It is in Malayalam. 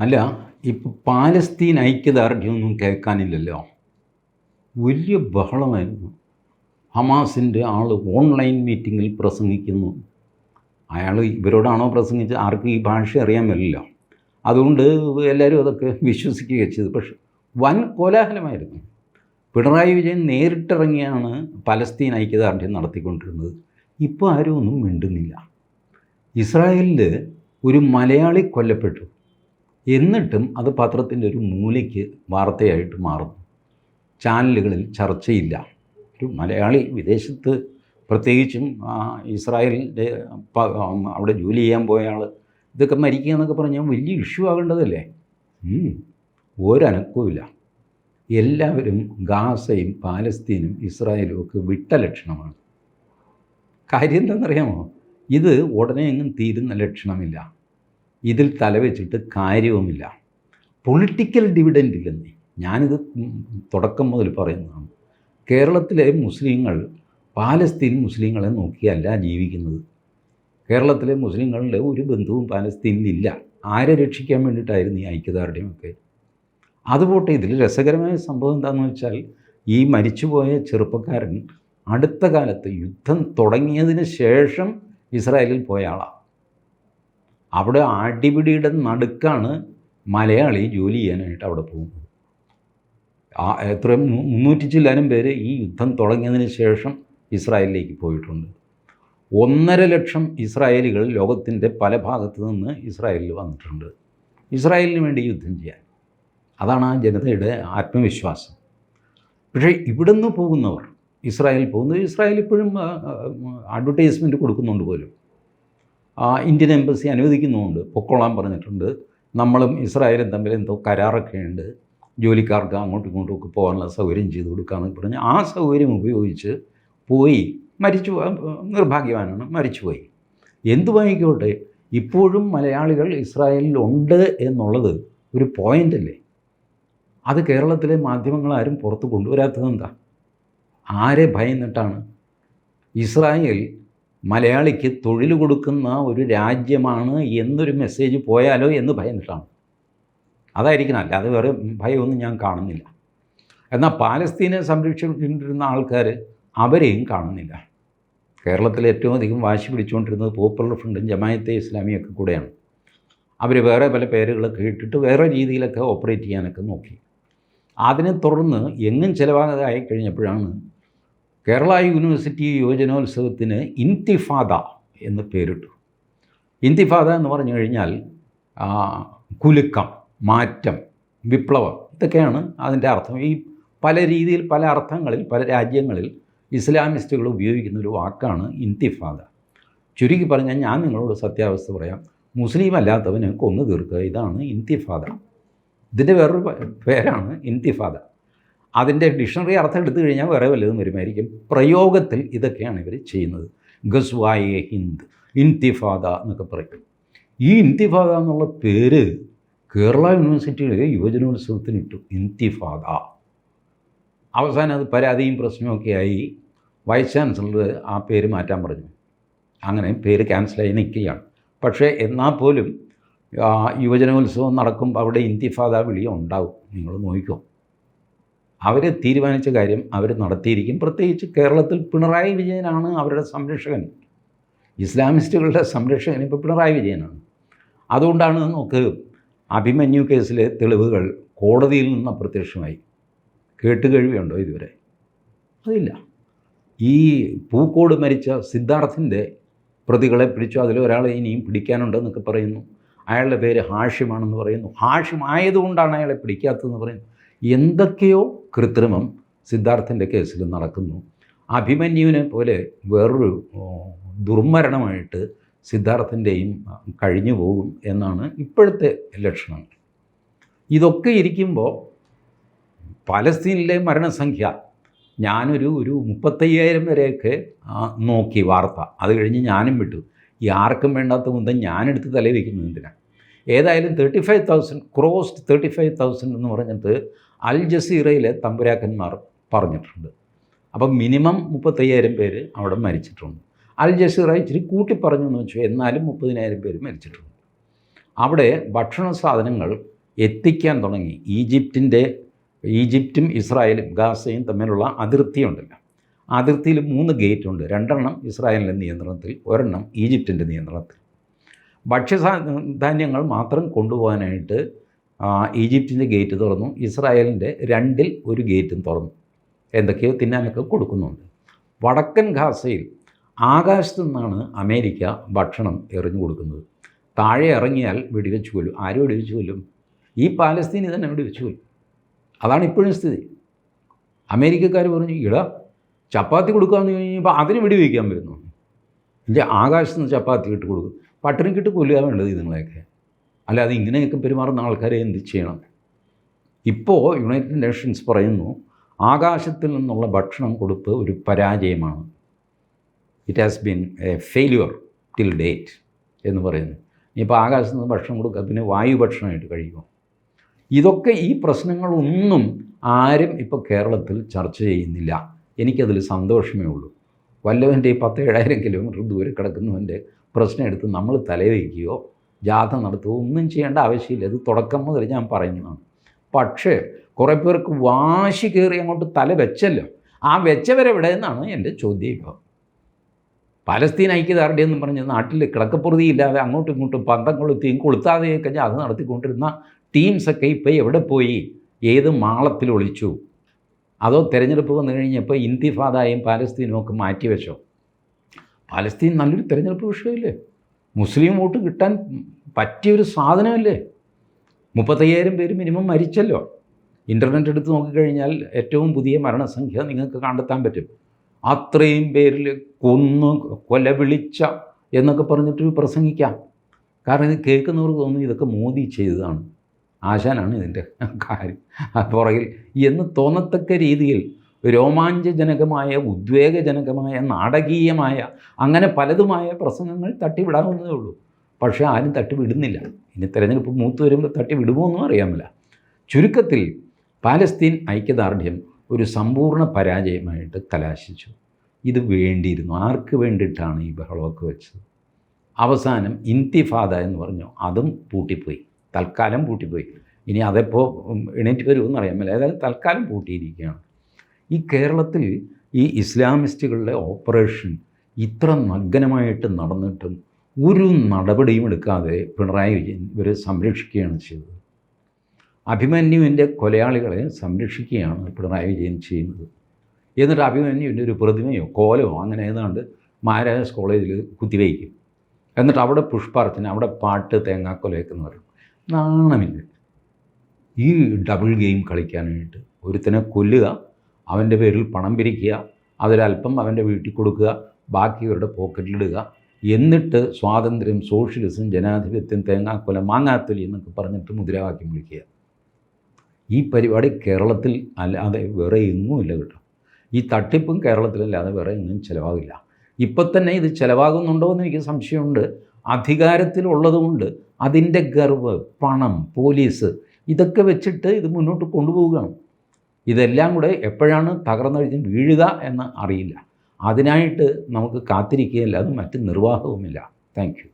അല്ല ഇപ്പോൾ പാലസ്തീൻ ഐക്യദാർഢ്യമൊന്നും കേൾക്കാനില്ലല്ലോ. വലിയ ബഹളമായിരുന്നു. ഹമാസിന്റെ ആൾ ഓൺലൈൻ മീറ്റിങ്ങിൽ പ്രസംഗിക്കുന്നു. അയാൾ ഇവരോടാണോ പ്രസംഗിച്ചത്? ആർക്കും ഈ ഭാഷ അറിയാൻ പറ്റില്ല. അതുകൊണ്ട് എല്ലാവരും അതൊക്കെ വിശ്വസിക്കുക ചെയ്തു പക്ഷെ വൻ കോലാഹലമായിരുന്നു. പിണറായി വിജയൻ നേരിട്ടിറങ്ങിയാണ് പലസ്തീൻ ഐക്യദാർഢ്യം നടത്തിക്കൊണ്ടിരുന്നത്. ഇപ്പോൾ ആരും ഒന്നും മിണ്ടുന്നില്ല. ഇസ്രായേലിൽ ഒരു മലയാളി കൊല്ലപ്പെട്ടു. എന്നിട്ടും അത് പത്രത്തിന്റെ ഒരു മൂലയ്ക്ക് വാർത്തയായിട്ട് മാറുന്നു ചാനലുകളിൽ ചർച്ചയില്ല. ഒരു മലയാളി വിദേശത്ത് പ്രത്യേകിച്ചും ഇസ്രായേലിന്റെ അവിടെ ജോലി ചെയ്യാൻ പോയ ആൾ ഇതൊക്കെ മരിക്കുക എന്നൊക്കെ പറഞ്ഞാൽ വലിയ ഇഷ്യൂ ആകേണ്ടതല്ലേ. ഒരനക്കവുമില്ല എല്ലാവരും ഗാസയും പാലസ്തീനും ഇസ്രായേലും ഒക്കെ വിട്ട ലക്ഷണമാണ്. കാര്യം എന്താണെന്നറിയാമോ? ഇത് ഉടനെ എങ്ങും തീരുന്ന ലക്ഷണമില്ല. ഇതിൽ തലവെച്ചിട്ട് കാര്യവുമില്ല. പൊളിറ്റിക്കൽ ഡിവിഡന്റ് ഇല്ലെന്നേ. ഞാനിത് തുടക്കം മുതൽ പറയുന്നതാണ്. കേരളത്തിലെ മുസ്ലിങ്ങൾ പാലസ്തീൻ മുസ്ലിങ്ങളെ നോക്കിയല്ല ജീവിക്കുന്നത്. കേരളത്തിലെ മുസ്ലിങ്ങളുടെ ഒരു ബന്ധുവും പാലസ്തീനിലില്ല ആരെ രക്ഷിക്കാൻ വേണ്ടിയിട്ടായിരുന്നു ഈ ഐക്യദാർഢ്യമൊക്കെ? അതുപോട്ടെ ഇതിൽ രസകരമായ സംഭവം എന്താണെന്ന് വെച്ചാൽ ഈ മരിച്ചുപോയ ചെറുപ്പക്കാരൻ അടുത്ത കാലത്ത് യുദ്ധം തുടങ്ങിയതിന് ശേഷം ഇസ്രായേലിൽ പോയ ആളാണ് അവിടെ അടിപിടിയുടെ നടുക്കാണ് മലയാളി ജോലി ചെയ്യാനായിട്ട് അവിടെ പോകുന്നത്. ആ എത്ര മുന്നൂറ്റി ചില്ലാനും പേര് ഈ യുദ്ധം തുടങ്ങിയതിന് ശേഷം ഇസ്രായേലിലേക്ക് പോയിട്ടുണ്ട്. ഒന്നര ലക്ഷം ഇസ്രായേലികൾ ലോകത്തിന്റെ പല ഭാഗത്ത് നിന്ന് ഇസ്രായേലിൽ വന്നിട്ടുണ്ട്. ഇസ്രായേലിന് വേണ്ടി യുദ്ധം ചെയ്യാൻ. അതാണ് ആ ജനതയുടെ ആത്മവിശ്വാസം. പക്ഷേ ഇവിടുന്ന് പോകുന്നവർ ഇസ്രായേൽ പോകുന്നത് ഇസ്രായേൽ ഇപ്പോഴും അഡ്വർടൈസ്മെന്റ് കൊടുക്കുന്നുണ്ട് പോലും. ആ, ഇന്ത്യൻ എംബസി അനുവദിക്കുന്നുമുണ്ട്. പൊക്കോളാൻ പറഞ്ഞിട്ടുണ്ട്. നമ്മളും ഇസ്രായേലും തമ്മിൽ എന്തോ കരാറൊക്കെ ഉണ്ട്. ജോലിക്കാർക്ക് അങ്ങോട്ടും ഇങ്ങോട്ടും ഒക്കെ പോകാനുള്ള സൗകര്യം ചെയ്തു കൊടുക്കാമെന്ന് പറഞ്ഞ് ആ സൗകര്യം ഉപയോഗിച്ച് പോയി മരിച്ചു നിർഭാഗ്യവാനാണ്. മരിച്ചുപോയി എന്തുമായിക്കോട്ടെ ഇപ്പോഴും മലയാളികൾ ഇസ്രായേലിലുണ്ട് എന്നുള്ളത് ഒരു പോയിന്റല്ലേ അത് കേരളത്തിലെ മാധ്യമങ്ങൾ ആരും പുറത്ത് കൊണ്ടുവരാത്തത് എന്താ? ആരെ ഭയന്നിട്ടാണ്? ഇസ്രായേൽ മലയാളിക്ക് തൊഴിൽ കൊടുക്കുന്ന ഒരു രാജ്യമാണ് എന്നൊരു മെസ്സേജ് പോയാലോ എന്ന് ഭയന്നിട്ടാണ് അതായിരിക്കണം അല്ലാതെ വേറെ ഭയമൊന്നും ഞാൻ കാണുന്നില്ല. എന്നാൽ പാലസ്തീനെ സംരക്ഷിച്ചുകൊണ്ടിരുന്ന ആൾക്കാർ അവരെയും കാണുന്നില്ല. കേരളത്തിൽ ഏറ്റവും അധികം വാശി പിടിച്ചുകൊണ്ടിരുന്നത് പോപ്പുലർ ഫ്രണ്ടും ജമായത്തെ ഇസ്ലാമിയൊക്കെ കൂടെയാണ്. അവർ വേറെ പല പേരുകളൊക്കെ കേട്ടിട്ട് വേറെ രീതിയിലൊക്കെ ഓപ്പറേറ്റ് ചെയ്യാനൊക്കെ നോക്കി. അതിനെ തുടർന്ന് എങ്ങും ചിലവാകാതെ ആയി കഴിഞ്ഞപ്പോഴാണ് കേരള യൂണിവേഴ്സിറ്റി യുവജനോത്സവത്തിന് ഇൻതിഫാദ എന്ന് പേരിട്ടു. ഇൻതിഫാദ എന്ന് പറഞ്ഞു കഴിഞ്ഞാൽ കുലുക്കം മാറ്റം വിപ്ലവം ഇതൊക്കെയാണ് അതിന്റെ അർത്ഥം. ഈ പല രീതിയിൽ പല അർത്ഥങ്ങളിൽ പല രാജ്യങ്ങളിൽ ഇസ്ലാമിസ്റ്റുകൾ ഉപയോഗിക്കുന്ന ഒരു വാക്കാണ് ഇൻതിഫാദ ചുരുക്കി പറഞ്ഞാൽ ഞാൻ നിങ്ങളോട് സത്യാവസ്ഥ പറയാം. മുസ്ലിം അല്ലാത്തവനെ കൊന്നു തീർക്കുക ഇതാണ് ഇൻതിഫാദ ഇതിന്റെ വേറൊരു പേരാണ് ഇൻതിഫാദ അതിന്റെ ഡിക്ഷണറി അർത്ഥം എടുത്തു കഴിഞ്ഞാൽ വേറെ വല്ലതും വരുമായിരിക്കും. പ്രയോഗത്തിൽ ഇതൊക്കെയാണ് ഇവർ ചെയ്യുന്നത്. ഗസ്വായെ ഹിന്ദ് ഇൻതിഫാദ എന്നൊക്കെ പറയും. ഈ ഇൻതിഫാദ എന്നുള്ള പേര് കേരള യൂണിവേഴ്സിറ്റിയിലെ യുവജനോത്സവത്തിന് ഇട്ടു. ഇൻതിഫാദ അവസാനം അത് പരാതിയും പ്രശ്നമൊക്കെ ആയി വൈസ് ചാൻസലർ ആ പേര് മാറ്റാൻ പറഞ്ഞു. അങ്ങനെ പേര് ക്യാൻസലായി നിൽക്കുകയാണ്. പക്ഷേ എന്നാൽ പോലും യുവജനോത്സവം നടക്കുമ്പോൾ അവിടെ ഇൻതിഫാദ വിളിയുണ്ടാവും. നിങ്ങൾ നോക്കിക്കോ. അവർ തീരുമാനിച്ച കാര്യം അവർ നടത്തിയിരിക്കും. പ്രത്യേകിച്ച് കേരളത്തിൽ പിണറായി വിജയനാണ് അവരുടെ സംരക്ഷകൻ. ഇസ്ലാമിസ്റ്റുകളുടെ സംരക്ഷകൻ ഇപ്പോൾ പിണറായി വിജയനാണ്. അതുകൊണ്ടാണ് നമുക്ക് അഭിമന്യു കേസിലെ തെളിവുകൾ കോടതിയിൽ നിന്ന് അപ്രത്യക്ഷമായി. കേട്ടുകഴിവുണ്ടോ ഇതുവരെ? അതില്ല. ഈ പൂക്കോട് മരിച്ച സിദ്ധാർത്ഥിന്റെ പ്രതികളെ പിടിച്ചു. അതിൽ ഒരാളെ ഇനിയും പിടിക്കാനുണ്ടെന്നൊക്കെ പറയുന്നു. അയാളുടെ പേര് ഹാഷിമാണെന്ന് പറയുന്നു. ഹാഷിം ആയതുകൊണ്ടാണ് അയാളെ പിടിക്കാത്തതെന്ന് പറയുന്നു. എന്തൊക്കെയോ കൃത്രിമം സിദ്ധാർത്ഥന്റെ കേസിൽ നടക്കുന്നു. അഭിമന്യുവിനെ പോലെ വേറൊരു ദുർമരണമായിട്ട് സിദ്ധാർത്ഥന്റെയും കഴിഞ്ഞു പോകും എന്നാണ് ഇപ്പോഴത്തെ ലക്ഷണം ഇതൊക്കെ ഇരിക്കുമ്പോൾ പലസ്തീനിലെ മരണസംഖ്യ ഞാനൊരു ഒരു മുപ്പത്തയ്യായിരം വരെയൊക്കെ നോക്കി വാർത്ത. അത് കഴിഞ്ഞ് ഞാനും വിട്ടു. ഈ ആർക്കും വേണ്ടാത്ത മുന്തം ഞാനെടുത്ത് തലവെക്കുന്നത് എന്തിനാണ് ഏതായാലും thirty five thousand crossed thirty five thousand എന്ന് പറഞ്ഞിട്ട് അൽ ജസീറയിലെ തമ്പുരാക്കന്മാർ പറഞ്ഞിട്ടുണ്ട്. അപ്പം മിനിമം മുപ്പത്തയ്യായിരം പേര് അവിടെ മരിച്ചിട്ടുണ്ട്. അൽ ജസീറ ഇച്ചിരി കൂട്ടി പറഞ്ഞു എന്ന് വെച്ചു എന്നാലും മുപ്പതിനായിരം പേര് മരിച്ചിട്ടുണ്ട്. അവിടെ ഭക്ഷണ സാധനങ്ങൾ എത്തിക്കാൻ തുടങ്ങി. ഈജിപ്തിന്റെ ഈജിപ്തും ഇസ്രായേലും ഗാസയും തമ്മിലുള്ള അതിർത്തി അതിർത്തിയുണ്ടല്ലോ അതിർത്തിയിൽ മൂന്ന് ഗേറ്റ് ഉണ്ട്. രണ്ടെണ്ണം ഇസ്രായേലിന്റെ നിയന്ത്രണത്തിൽ ഒരെണ്ണം ഈജിപ്തിന്റെ നിയന്ത്രണത്തിൽ. ഭക്ഷ്യസാ ധാന്യങ്ങൾ മാത്രം കൊണ്ടുപോകാനായിട്ട് ഈജിപ്തിന്റെ ഗേറ്റ് തുറന്നു. ഇസ്രായേലിന്റെ രണ്ടിൽ ഒരു ഗേറ്റും തുറന്നു. എന്തൊക്കെയോ തിന്നാനൊക്കെ കൊടുക്കുന്നുണ്ട്. വടക്കൻ ഖാസയിൽ ആകാശത്തു നിന്നാണ് അമേരിക്ക ഭക്ഷണം എറിഞ്ഞു കൊടുക്കുന്നത്. താഴെ ഇറങ്ങിയാൽ വെടിവെച്ച് കൊല്ലും. ആരും വെടിവെച്ച് കൊല്ലും? ഈ പാലസ്തീനി തന്നെ വെടിവെച്ച് കൊല്ലും. അതാണ് ഇപ്പോഴും സ്ഥിതി. അമേരിക്കക്കാർ പറഞ്ഞു ഇടാ ചപ്പാത്തി കൊടുക്കാമെന്ന് കഴിഞ്ഞപ്പോൾ അതിന് വെടിവെക്കാൻ വരുന്നു. ഇല്ല ആകാശത്ത് നിന്ന് ചപ്പാത്തി ഇട്ട് കൊടുക്കും. പട്ടിണിക്കിട്ട് കൊല്ലുക വേണ്ടത് ഇതുങ്ങളെയൊക്കെ. അല്ലാതെ ഇങ്ങനെയൊക്കെ പെരുമാറുന്ന ആൾക്കാരെ എന്ത് ചെയ്യണം? ഇപ്പോൾ യുണൈറ്റഡ് നേഷൻസ് പറയുന്നു ആകാശത്തിൽ നിന്നുള്ള ഭക്ഷണം കൊടുപ്പ് ഒരു പരാജയമാണ്. It has been a failure till date എന്ന് പറയുന്നു. ഇനിയിപ്പോൾ ആകാശത്ത് നിന്ന് ഭക്ഷണം കൊടുക്കുക പിന്നെ വായു ഭക്ഷണമായിട്ട് കഴിയുമോ ഇതൊക്കെ ഈ പ്രശ്നങ്ങളൊന്നും ആരും ഇപ്പോൾ കേരളത്തിൽ ചർച്ച ചെയ്യുന്നില്ല. എനിക്കതിൽ സന്തോഷമേ ഉള്ളൂ. വല്ലവന്റെ പത്ത് ഏഴായിരം കിലോമീറ്റർ ദൂരെ കിടക്കുന്നവന്റെ പ്രശ്നം എടുത്ത് നമ്മൾ തലവയ്ക്കുകയോ ജാഥ നടത്തുകയോ ഒന്നും ചെയ്യേണ്ട ആവശ്യമില്ല. ഇത് തുടക്കം മുതൽ ഞാൻ പറയുന്നതാണ്. പക്ഷേ കുറേ പേർക്ക് വാശി കയറി അങ്ങോട്ട് തല വെച്ചല്ലോ. ആ വെച്ചവരെവിടെ എന്നാണ് എന്റെ ചോദ്യം ഇപ്പോൾ പലസ്തീൻ ഐക്യദാർഢ്യം എന്ന് പറഞ്ഞ് നാട്ടിൽ കിടക്കപ്പുറതി ഇല്ലാതെ അങ്ങോട്ടും ഇങ്ങോട്ടും പന്തം കൊളുത്തിയും കൊളുത്താതെയൊക്കെ അത് നടത്തിക്കൊണ്ടിരുന്ന ടീംസൊക്കെ ഇപ്പോൾ എവിടെ പോയി? ഏത് മാളത്തിൽ ഒളിച്ചു? അതോ തിരഞ്ഞെടുപ്പ് വന്നു കഴിഞ്ഞപ്പോൾ ഇന്തിഫാദായും പാലസ്തീനും ഒക്കെ മാറ്റിവെച്ചോ? പാലസ്തീൻ നല്ലൊരു തിരഞ്ഞെടുപ്പ് വിഷയമല്ലേ? മുസ്ലിം വോട്ട് കിട്ടാൻ പറ്റിയൊരു സാധനമല്ലേ? മുപ്പത്തയ്യായിരം പേര് മിനിമം മരിച്ചല്ലോ. ഇന്റർനെറ്റ് എടുത്ത് നോക്കിക്കഴിഞ്ഞാൽ ഏറ്റവും പുതിയ മരണസംഖ്യ നിങ്ങൾക്ക് കണ്ടെത്താൻ പറ്റും. അത്രയും പേരിൽ കൊന്നു കൊലവിളിച്ച എന്നൊക്കെ പറഞ്ഞിട്ട് പ്രസംഗിക്കാം. കാരണം ഇത് കേൾക്കുന്നവർക്ക് തോന്നുന്നു ഇതൊക്കെ മോദി ചെയ്തതാണ്. ആശാനാണ് ഇതിന്റെ കാര്യം. പുറകിൽ എന്ന് തോന്നത്തക്ക രീതിയിൽ രോമാഞ്ചജനകമായ ഉദ്വേഗജനകമായ നാടകീയമായ അങ്ങനെ പലതുമായ പ്രസംഗങ്ങൾ തട്ടിവിടാവുന്നതേ ഉള്ളൂ. പക്ഷേ ആരും തട്ടിവിടുന്നില്ല. ഇനി തെരഞ്ഞെടുപ്പ് മൂത്ത് വരുമ്പോൾ തട്ടിവിടുമോ എന്നും അറിയാമല്ല. ചുരുക്കത്തിൽ പാലസ്തീൻ ഐക്യദാർഢ്യം ഒരു സമ്പൂർണ പരാജയമായിട്ട് കലാശിച്ചു. ഇത് വേണ്ടിയിരുന്നു. ആർക്ക് വേണ്ടിയിട്ടാണ് ഈ ബഹളമൊക്കെ വെച്ചത്? അവസാനം ഇന്തിഫാദ എന്ന് പറഞ്ഞു. അതും പൂട്ടിപ്പോയി. തൽക്കാലം പൂട്ടിപ്പോയി. ഇനി അതെപ്പോൾ എണീറ്റ് വരുമെന്ന് അറിയാമല്ല ഏതായാലും തൽക്കാലം പൂട്ടിയിരിക്കുകയാണ്. ഈ കേരളത്തിൽ ഈ ഇസ്ലാമിസ്റ്റുകളുടെ ഓപ്പറേഷൻ ഇത്ര നഗ്നമായിട്ട് നടന്നിട്ടും ഒരു നടപടിയും എടുക്കാതെ പിണറായി വിജയൻ ഇവരെ സംരക്ഷിക്കുകയാണ് ചെയ്തത്. അഭിമന്യുവിന്റെ കൊലയാളികളെ സംരക്ഷിക്കുകയാണ് പിണറായി വിജയൻ ചെയ്യുന്നത്. എന്നിട്ട് അഭിമന്യുവിന്റെ ഒരു പ്രതിമയോ കോലോ അങ്ങനെ ഏതാണ്ട് മഹാരാജാസ് കോളേജിൽ കുത്തിവയ്ക്കും. എന്നിട്ട് അവിടെ പുഷ്പാർച്ചന അവിടെ പാട്ട് തേങ്ങാക്കൊലയൊക്കെ എന്ന് പറയും. നാണമില്ല. ഈ ഡബിൾ ഗെയിം കളിക്കാനായിട്ട് ഒരുത്തനെ കൊല്ലുക അവന്റെ പേരിൽ പണം പിരിക്കുക അതിലല്പം അവന്റെ വീട്ടിൽ കൊടുക്കുക ബാക്കി ഇവരുടെ പോക്കറ്റിലിടുക എന്നിട്ട് സ്വാതന്ത്ര്യം സോഷ്യലിസം ജനാധിപത്യം തേങ്ങാക്കൊല മാങ്ങാത്തൊലി എന്നൊക്കെ പറഞ്ഞിട്ട് മുദ്രാവാക്യം വിളിക്കുക. ഈ പരിപാടി കേരളത്തിൽ അല്ലാതെ വേറെ എങ്ങുമില്ല കേട്ടോ. ഈ തട്ടിപ്പും കേരളത്തിലല്ലാതെ വേറെ എങ്ങും ചിലവാകില്ല. ഇപ്പം തന്നെ ഇത് ചിലവാകുന്നുണ്ടോ എന്ന് എനിക്ക് സംശയമുണ്ട്. അധികാരത്തിലുള്ളതുകൊണ്ട് അതിന്റെ ഗർവ് പണം പോലീസ് ഇതൊക്കെ വെച്ചിട്ട് ഇത് മുന്നോട്ട് കൊണ്ടുപോവുകയാണ്. ഇതെല്ലാം കൂടെ എപ്പോഴാണ് തകർന്നു കഴിഞ്ഞ് വീഴുക എന്ന് അറിയില്ല. അതിനായിട്ട് നമുക്ക് കാത്തിരിക്കുകയല്ല. അത് മറ്റ് നിർവാഹവുമില്ല. താങ്ക്